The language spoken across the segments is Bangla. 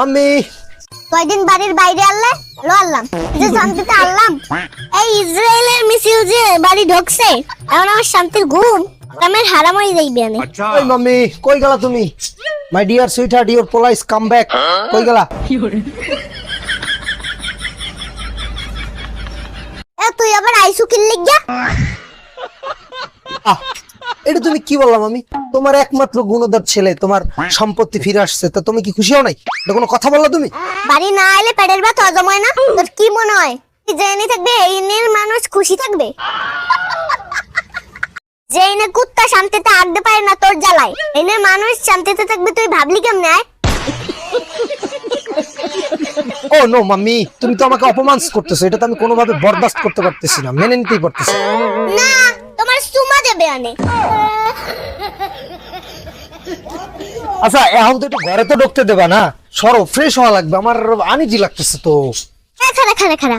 মাম্মি। কয়দিন বাড়ির বাইরে আনলে? লো আনলাম যে শান্তিতে আনলাম। এই ইসরায়েলের মিসিল যে বাড়ি ঢুকছে এখন আমার শান্তির ঘুম আমার হারাম হয়ে যাইবে আনে ওই মাম্মি কই গেলা তুমি? My dear sweetheart your police come back কই গেলা? এ তুই আবার আইসু কিনলি গিয়া? এটা তুমি কি বললাম আমি? তোমার একমাত্র গুণদার ছেলে তোমার সম্পত্তি ফিরে আসছে তা তুমি কি খুশি হও নাই? এটা কোনো কথা বললা তুমি? বাড়ি না এলে পেটের ব্যথা হজম হয় না। তোর কি মনে হয়? জেনে থাকবে এই নিয়ে মানুষ খুশি থাকবে? এনে কুত্তা শান্তিতে আড্ডা পায় না তোর জ্বালায় এনে মানুষ শান্তিতে থাকবে তুই ভাবলি কেমনে আয়? ও নো মাম্মি তুমি তো আমাকে অপমান করতেছো এটা তো আমি কোনোভাবে বরদাস্ত করতে পারতেছি না মেনে নিতেই পারতেছি না। না দেবে আনে আচ্ছা এখন তো একটু ঘরে তো ঢুকতে দেবা না। সরো ফ্রেশ হওয়া লাগবে। আমার আনিজি লাগতেছে তো। হ্যাঁ খারা খারা খারা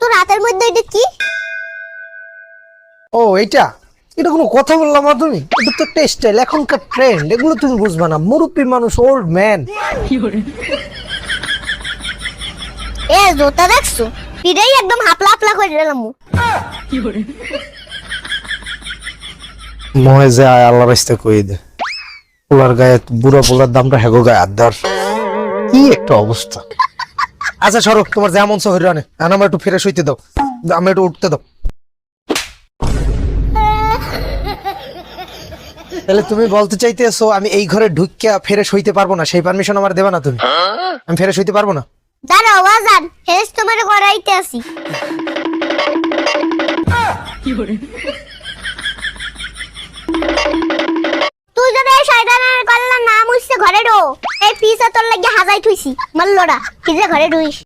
তোর রাতের মধ্যে এটা কি? ও এইটা? এটা কোনো কথা বললাম না তুমি এটা তো একটা স্টাইল এখনকার ট্রেন্ড এগুলো তুমি বুঝবা না। মুরব্বী মানুষ ওল্ড ম্যান এ জোতা দেখছ? পিড়েই একদম হাপলা হাপলা করে দিলাম। মহে যে আয় আল্লাহ রাস্তা কই দে। পোলার গায়ে বুড়া পোলার দামটা হেগো গায়ে আদার কি একটা অবস্থা। আচ্ছা সরো তোমার যেমন শহরে আনে। এখন আমার একটু ফ্রেশ হইতে দাও। আমি একটু উঠতে দাও। তাহলে তুমি বলতে চাইতেছো আমি এই ঘরে ঢুকিয়া ফ্রেশ হইতে পারব না সেই পারমিশন আমার দেবা না তুমি? আমি ফ্রেশ হইতে পারব না? দাঁড়াও বাজার হেস তোমার করাইতে আসি তুই এই পিসা তোর লাগে হাজাই থুইছি মাল্লরা কি যে ঘরে ঢুইস।